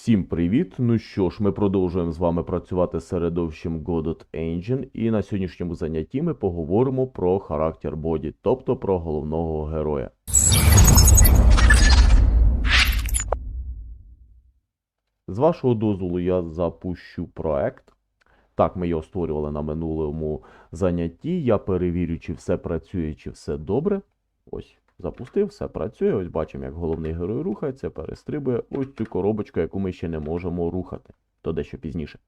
Всім привіт! Ну що ж, ми продовжуємо з вами працювати з середовищем Godot Engine, і на сьогоднішньому занятті ми поговоримо про характер боді, тобто про головного героя. З вашого дозволу я запущу проект. Так, ми його створювали на минулому занятті. Я перевірю, чи все працює, чи все добре. Ось, запустив, все працює. Ось бачимо, як головний герой рухається, перестрибує ось цю коробочку, яку ми ще не можемо рухати. То дещо пізніше.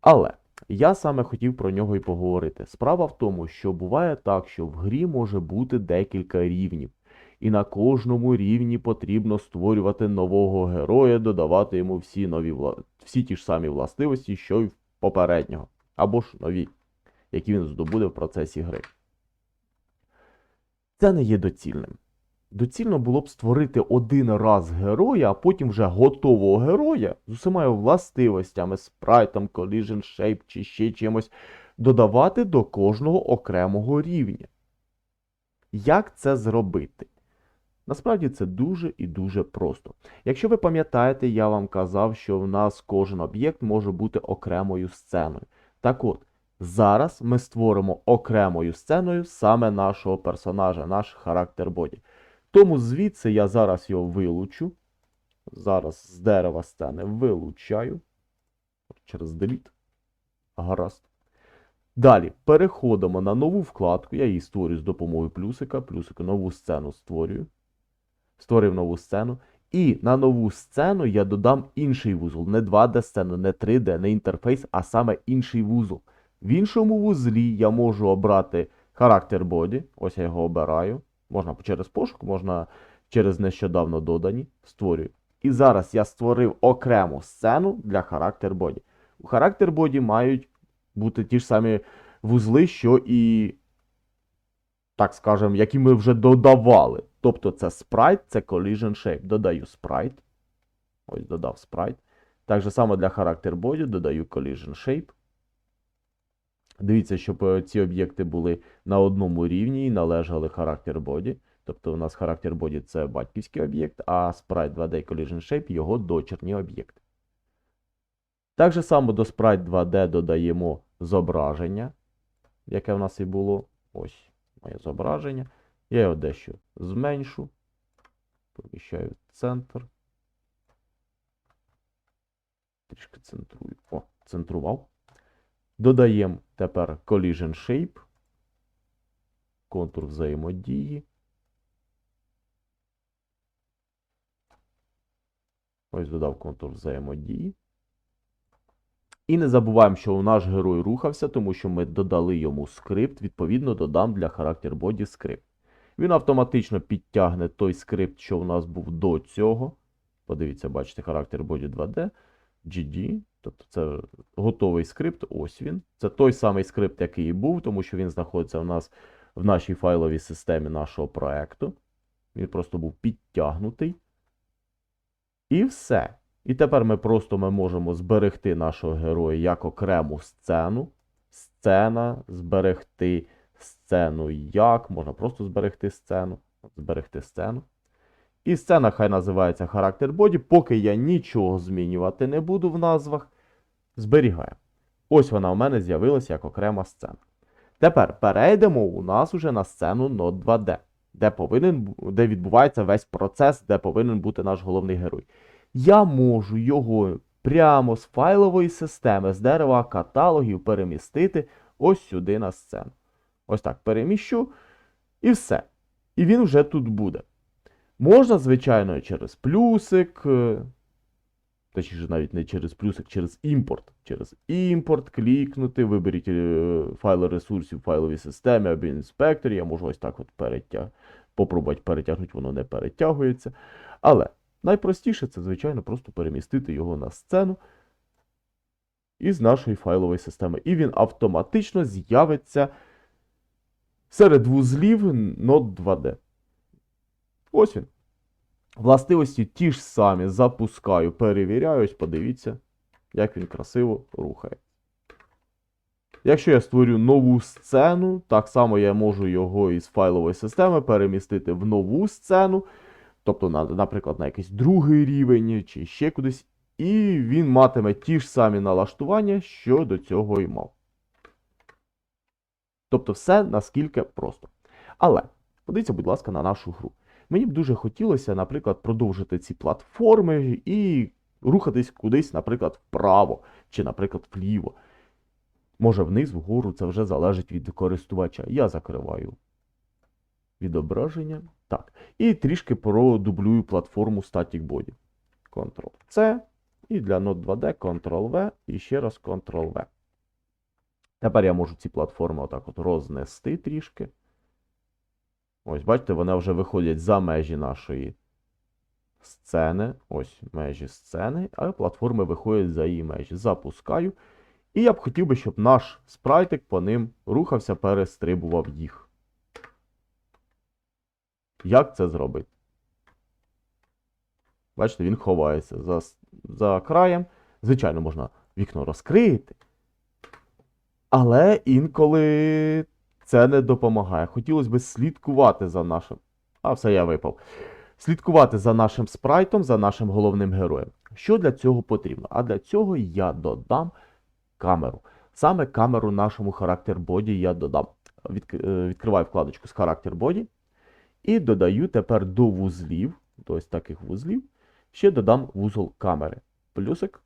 Але я саме хотів про нього і поговорити. Справа в тому, що буває так, що в грі може бути декілька рівнів. І на кожному рівні потрібно створювати нового героя, додавати йому всі нові вла... всі ті ж самі властивості, що й в попереднього, або ж нові, які він здобуде в процесі гри. Це не є доцільним. Доцільно було б створити один раз героя, а потім вже готового героя з усіма його властивостями, спрайтом, collision shape чи ще чимось, додавати до кожного окремого рівня. Як це зробити? Насправді це дуже і дуже просто. Якщо ви пам'ятаєте, я вам казав, що в нас кожен об'єкт може бути окремою сценою. Так от, зараз ми створимо окремою сценою саме нашого персонажа, наш характер боді. Тому звідси я зараз його вилучу. Зараз з дерева сцени вилучаю. Через delete. Гаразд. Далі переходимо на нову вкладку. Я її створюю з допомогою плюсика. Плюсика нову сцену створюю. Створив нову сцену. І на нову сцену я додам інший вузол. Не 2D-сцену, не 3D, не інтерфейс, а саме інший вузол. В іншому вузлі я можу обрати характер боді. Ось я його обираю. Можна через пошук, можна через нещодавно додані. Створюю. І зараз я створив окрему сцену для характер боді. У характер боді мають бути ті ж самі вузли, що і, так скажемо, які ми вже додавали. Тобто це спрайт, це collision shape. Додаю спрайт. Ось додав спрайт. Так же само для характер боді додаю collision shape. Дивіться, щоб е, ці об'єкти були на одному рівні і належали характер боді. Тобто у нас характер боді це батьківський об'єкт, а Sprite 2D Collision Shape його дочерній об'єкт. Так же само до Sprite 2D додаємо зображення, яке в нас і було. Ось моє зображення. Я його дещо зменшу. Поміщаю в центр. Трішки центрую. О, центрував. Додаємо тепер Collision Shape, контур взаємодії. Ось додав контур взаємодії. І не забуваємо, що у наш герой рухався, тому що ми додали йому скрипт, відповідно, додам для характер боді скрипт. Він автоматично підтягне той скрипт, що у нас був до цього. Подивіться, бачите, характер боді 2D, GD. Тобто це готовий скрипт, ось він. Це той самий скрипт, який і був, тому що він знаходиться у нас в нашій файловій системі нашого проекту. Він просто був підтягнутий. І все. І тепер ми просто ми можемо зберегти нашого героя як окрему сцену. Сцена, зберегти сцену як. Можна просто зберегти сцену. Зберегти сцену. І сцена хай називається характер боді, поки я нічого змінювати не буду в назвах. Зберігаю. Ось вона у мене з'явилася як окрема сцена. Тепер перейдемо у нас уже на сцену Node 2D, де, повинен, де відбувається весь процес, де повинен бути наш головний герой. Я можу його прямо з файлової системи, з дерева каталогів перемістити ось сюди на сцену. Ось так переміщу, і все. І він вже тут буде. Можна, звичайно, через плюсик, е, точніше, навіть не через плюсик, через імпорт. Через імпорт клікнути, виберіть е, файли ресурсів в файловій системі або інспекторі. Я можу ось так от перетяг... попробувати перетягнути, воно не перетягується. Але найпростіше це, звичайно, просто перемістити його на сцену із нашої файлової системи. І він автоматично з'явиться серед вузлів Node 2D. Ось він. Властивості ті ж самі запускаю, перевіряю, ось подивіться, як він красиво рухає. Якщо я створю нову сцену, так само я можу його із файлової системи перемістити в нову сцену, тобто, на, наприклад, на якийсь другий рівень чи ще кудись, і він матиме ті ж самі налаштування, що до цього і мав. Тобто, все наскільки просто. Але подивіться, будь ласка, на нашу гру. Мені б дуже хотілося, наприклад, продовжити ці платформи і рухатись кудись, наприклад, вправо чи, наприклад, вліво. Може, вниз, вгору, це вже залежить від користувача. Я закриваю відображення. Так. І трішки продублюю платформу Static Body. Ctrl-C. І для Node 2D Ctrl-V і ще раз Ctrl-V. Тепер я можу ці платформи отак от рознести трішки. Ось, бачите, вони вже виходять за межі нашої сцени. Ось межі сцени, а платформи виходять за її межі. Запускаю. І я б хотів би, щоб наш спрайтик по ним рухався, перестрибував їх. Як це зробити? Бачите, він ховається за, за краєм. Звичайно, можна вікно розкрити. Але інколи це не допомагає. Хотілося б слідкувати за нашим. А, все, я випав. Слідкувати за нашим спрайтом, за нашим головним героєм. Що для цього потрібно? А для цього я додам камеру. Саме камеру нашому характер боді я додам. Е, Відкриваю вкладочку з характер боді. І додаю тепер до вузлів, до ось таких вузлів, ще додам вузол камери. Плюсик.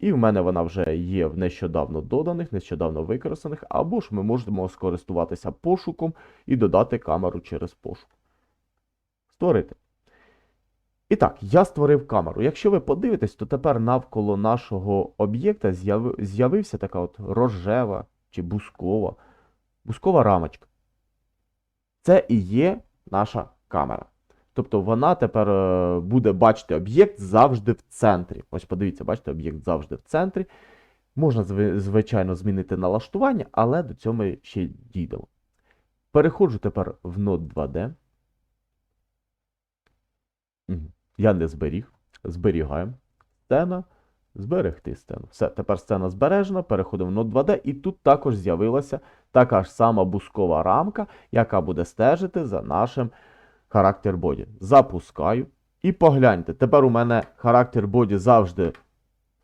І в мене вона вже є в нещодавно доданих, нещодавно використаних, або ж ми можемо скористуватися пошуком і додати камеру через пошук. Створити. І так, я створив камеру. Якщо ви подивитесь, то тепер навколо нашого об'єкта з'явився така от рожева чи бускова, бускова рамочка. Це і є наша камера. Тобто вона тепер е, буде бачити об'єкт завжди в центрі. Ось подивіться, бачите, об'єкт завжди в центрі. Можна, звичайно, змінити налаштування, але до цього ми ще дійдемо. Переходжу тепер в Node 2D. Я не зберіг. Зберігаємо. Сцена. Зберегти сцену. Все, тепер сцена збережена, переходимо в Node 2D, і тут також з'явилася така ж сама бускова рамка, яка буде стежити за нашим характер боді. Запускаю. І погляньте, тепер у мене характер боді завжди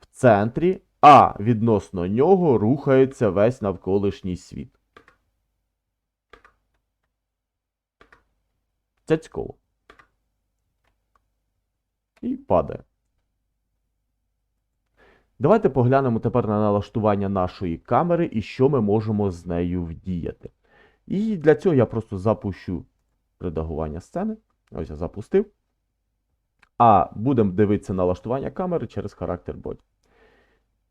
в центрі, а відносно нього рухається весь навколишній світ. Це цікаво. І падає. Давайте поглянемо тепер на налаштування нашої камери і що ми можемо з нею вдіяти. І для цього я просто запущу редагування сцени. Ось я запустив. А будемо дивитися налаштування камери через характер боді.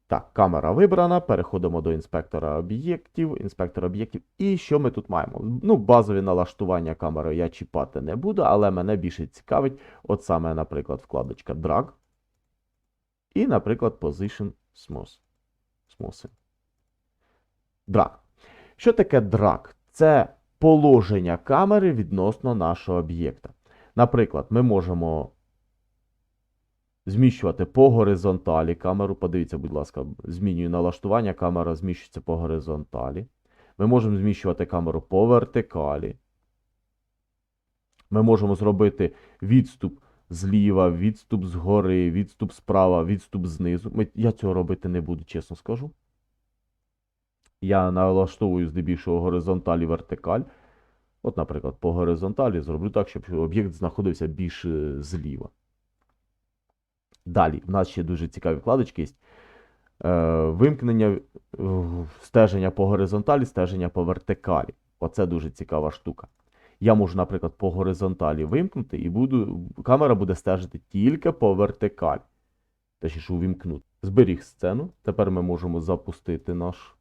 Так, камера вибрана. Переходимо до інспектора об'єктів. Інспектор об'єктів. І що ми тут маємо? Ну, базові налаштування камери я чіпати не буду, але мене більше цікавить, от саме, наприклад, вкладочка Drag. І, наприклад, Position Smooth. Smoothing. Drag. Що таке drag? Це положення камери відносно нашого об'єкта. Наприклад, ми можемо зміщувати по горизонталі камеру. Подивіться, будь ласка, змінюю налаштування, камера зміщується по горизонталі. Ми можемо зміщувати камеру по вертикалі. Ми можемо зробити відступ зліва, відступ згори, відступ справа, відступ знизу. Я цього робити не буду, чесно скажу. Я налаштовую здебільшого горизонталь і вертикаль. От, наприклад, по горизонталі зроблю так, щоб об'єкт знаходився більш е, зліва. Далі, в нас ще дуже цікаві вкладочки є. Е, вимкнення е, стеження по горизонталі, стеження по вертикалі. Оце дуже цікава штука. Я можу, наприклад, по горизонталі вимкнути, і буду, камера буде стежити тільки по вертикалі. Точніше, увімкнути. Зберіг сцену. Тепер ми можемо запустити наш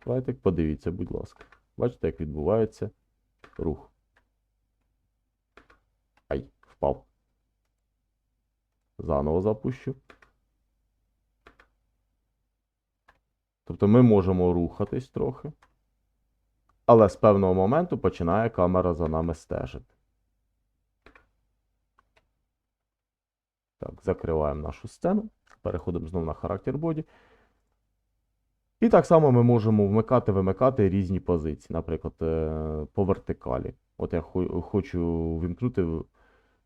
флайтик. Подивіться, будь ласка. Бачите, як відбувається рух. Ай, впав. Заново запущу. Тобто ми можемо рухатись трохи. Але з певного моменту починає камера за нами стежити. Так, закриваємо нашу сцену. Переходимо знову на характер боді. І так само ми можемо вмикати, вимикати різні позиції. Наприклад, е, по вертикалі. От я хочу вимкнути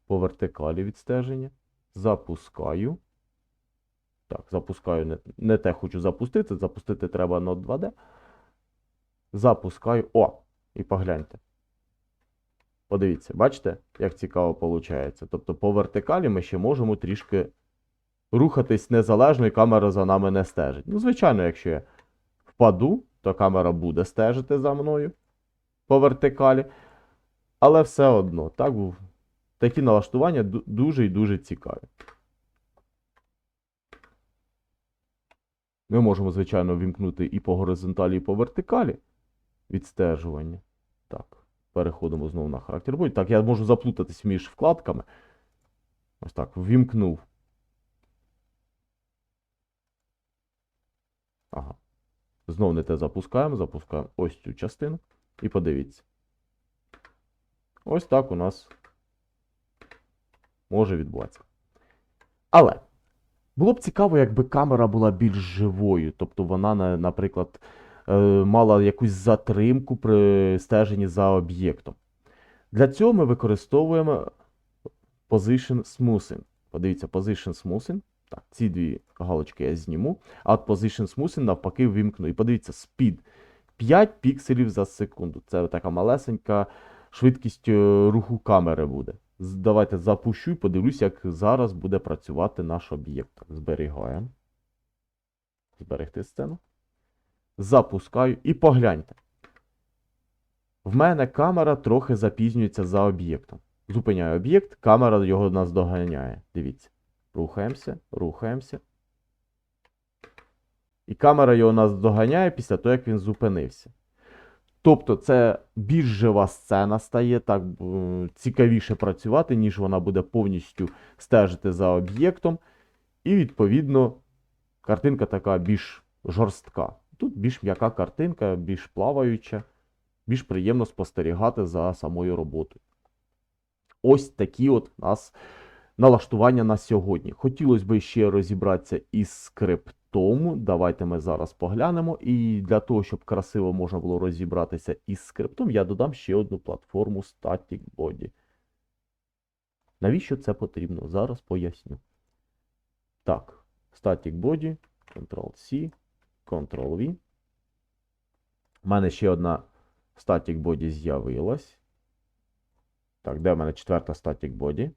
по вертикалі відстеження. Запускаю. Так, запускаю не, не те хочу запустити. Запустити треба Node 2D. Запускаю. О! І погляньте. Подивіться, бачите, як цікаво виходить. Тобто по вертикалі ми ще можемо трішки рухатись незалежно, і камера за нами не стежить. Ну, звичайно, якщо я впаду, то камера буде стежити за мною по вертикалі. Але все одно, так, в- такі налаштування дуже і дуже цікаві. Ми можемо, звичайно, вімкнути і по горизонталі, і по вертикалі відстежування. Так, переходимо знову на характер бою. Так, я можу заплутатись між вкладками. Ось так, ввімкнув. Ага. Знову не те запускаємо, запускаємо ось цю частину. І подивіться. Ось так у нас може відбуватися. Але було б цікаво, якби камера була більш живою. Тобто вона, наприклад, е, мала якусь затримку при стеженні за об'єктом. Для цього ми використовуємо Position Smoothing. Подивіться, Position Smoothing. Так, ці дві галочки я зніму. От Position Smoothing навпаки ввімкну. І подивіться, Speed 5 пікселів за секунду. Це така малесенька швидкість е, руху камери буде. Давайте запущу і подивлюсь, як зараз буде працювати наш об'єкт. Зберігаємо. Зберегти сцену. Запускаю і погляньте. В мене камера трохи запізнюється за об'єктом. Зупиняю об'єкт, камера його наздоганяє. Дивіться. Рухаємося, рухаємося. І камера його наздоганяє після того, як він зупинився. Тобто, це більш жива сцена стає, так цікавіше працювати, ніж вона буде повністю стежити за об'єктом. І, відповідно, картинка така більш жорстка. Тут більш м'яка картинка, більш плаваюча, більш приємно спостерігати за самою роботою. Ось такі от нас налаштування на сьогодні. Хотілося б ще розібратися із скриптом. Давайте ми зараз поглянемо. І для того, щоб красиво можна було розібратися із скриптом, я додам ще одну платформу Static Body. Навіщо це потрібно? Зараз поясню. Так, Static Body, Ctrl-C, Ctrl-V. У мене ще одна Static Body з'явилась. Так, де в мене четверта Static Body?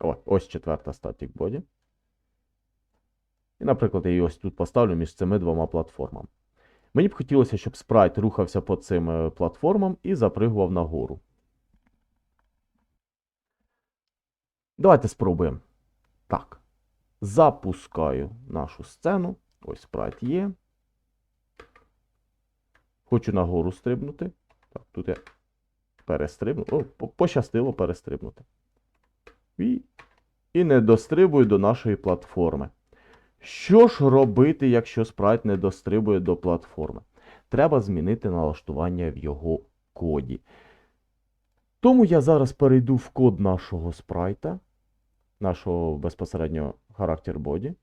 О, ось четверта Static Body. І, наприклад, я її ось тут поставлю між цими двома платформами. Мені б хотілося, щоб спрайт рухався по цим е, платформам і запригував нагору. Давайте спробуємо. Так. Запускаю нашу сцену. Ось спрайт є. Хочу нагору стрибнути. Так, тут я перестрибну. О, пощастило перестрибнути. І, і не дострибую до нашої платформи. Що ж робити, якщо спрайт не дострибує до платформи? Треба змінити налаштування в його коді. Тому я зараз перейду в код нашого спрайта, нашого безпосередньо характер боді.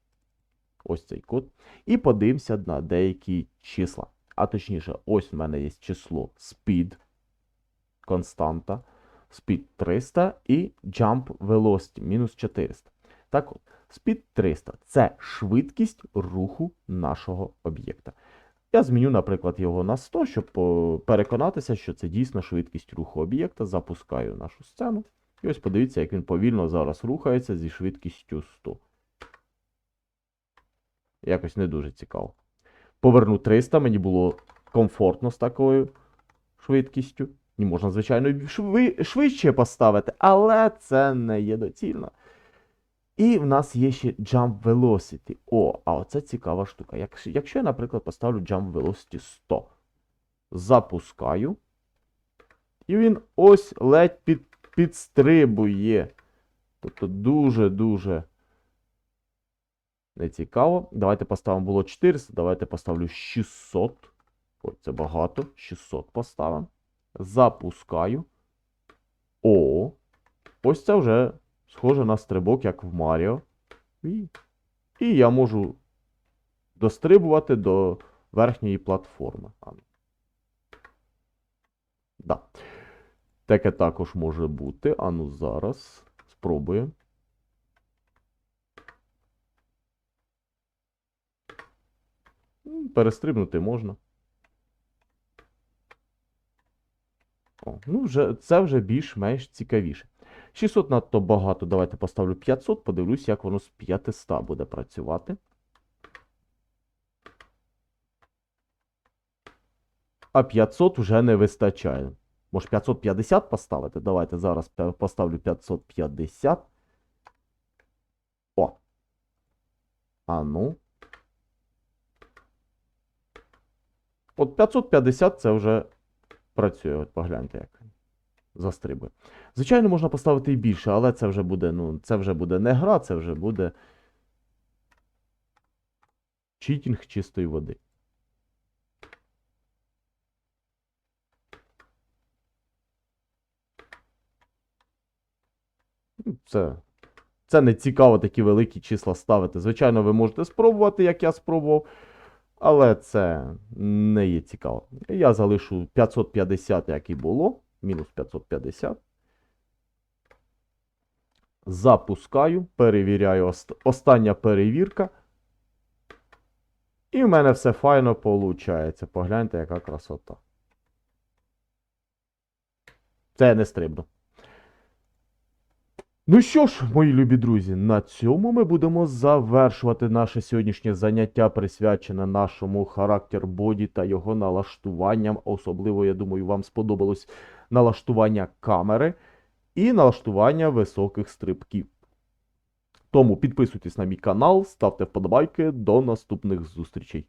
Ось цей код. І подивимося на деякі числа. А точніше, ось в мене є число speed, константа, speed 300 і jump velocity мінус 400. Так от, speed 300 це швидкість руху нашого об'єкта. Я зміню, наприклад, його на 100, щоб переконатися, що це дійсно швидкість руху об'єкта. Запускаю нашу сцену. І ось подивіться, як він повільно зараз рухається зі швидкістю 100. Якось не дуже цікаво. Поверну 300, мені було комфортно з такою швидкістю. І можна, звичайно, шви... швидше поставити, але це не є доцільно. І в нас є ще Jump Velocity. О, а оце цікава штука. Якщо, якщо я, наприклад, поставлю Jump Velocity 100, запускаю. І він ось ледь під, підстрибує. Тобто дуже-дуже нецікаво. Давайте поставимо було 400, давайте поставлю 600. Ой, це багато. 600 поставимо. Запускаю. О, ось це вже схоже на стрибок, як в Маріо. І, я можу дострибувати до верхньої платформи. Ну. Да. Таке також може бути. А ну зараз спробуємо. Перестрибнути можна. О, ну вже, це вже більш-менш цікавіше. 600 надто багато. Давайте поставлю 500, подивлюсь, як воно з 500 буде працювати. А 500 вже не вистачає. Може 550 поставити? Давайте зараз поставлю 550. О. А ну. От 550 це вже працює. От погляньте, як застрибує. Звичайно, можна поставити і більше, але це вже буде, ну, це вже буде не гра, це вже буде читінг чистої води. Ну, Це, це не цікаво такі великі числа ставити. Звичайно, ви можете спробувати, як я спробував, але це не є цікаво. Я залишу 550, як і було. Мінус 550. Запускаю, перевіряю ост- остання перевірка. І в мене все файно виходить. Погляньте, яка красота. Це не стрибну. Ну що ж, мої любі друзі, на цьому ми будемо завершувати наше сьогоднішнє заняття, присвячене нашому характер боді та його налаштуванням. Особливо, я думаю, вам сподобалось налаштування камери і налаштування високих стрибків. Тому підписуйтесь на мій канал, ставте вподобайки. До наступних зустрічей.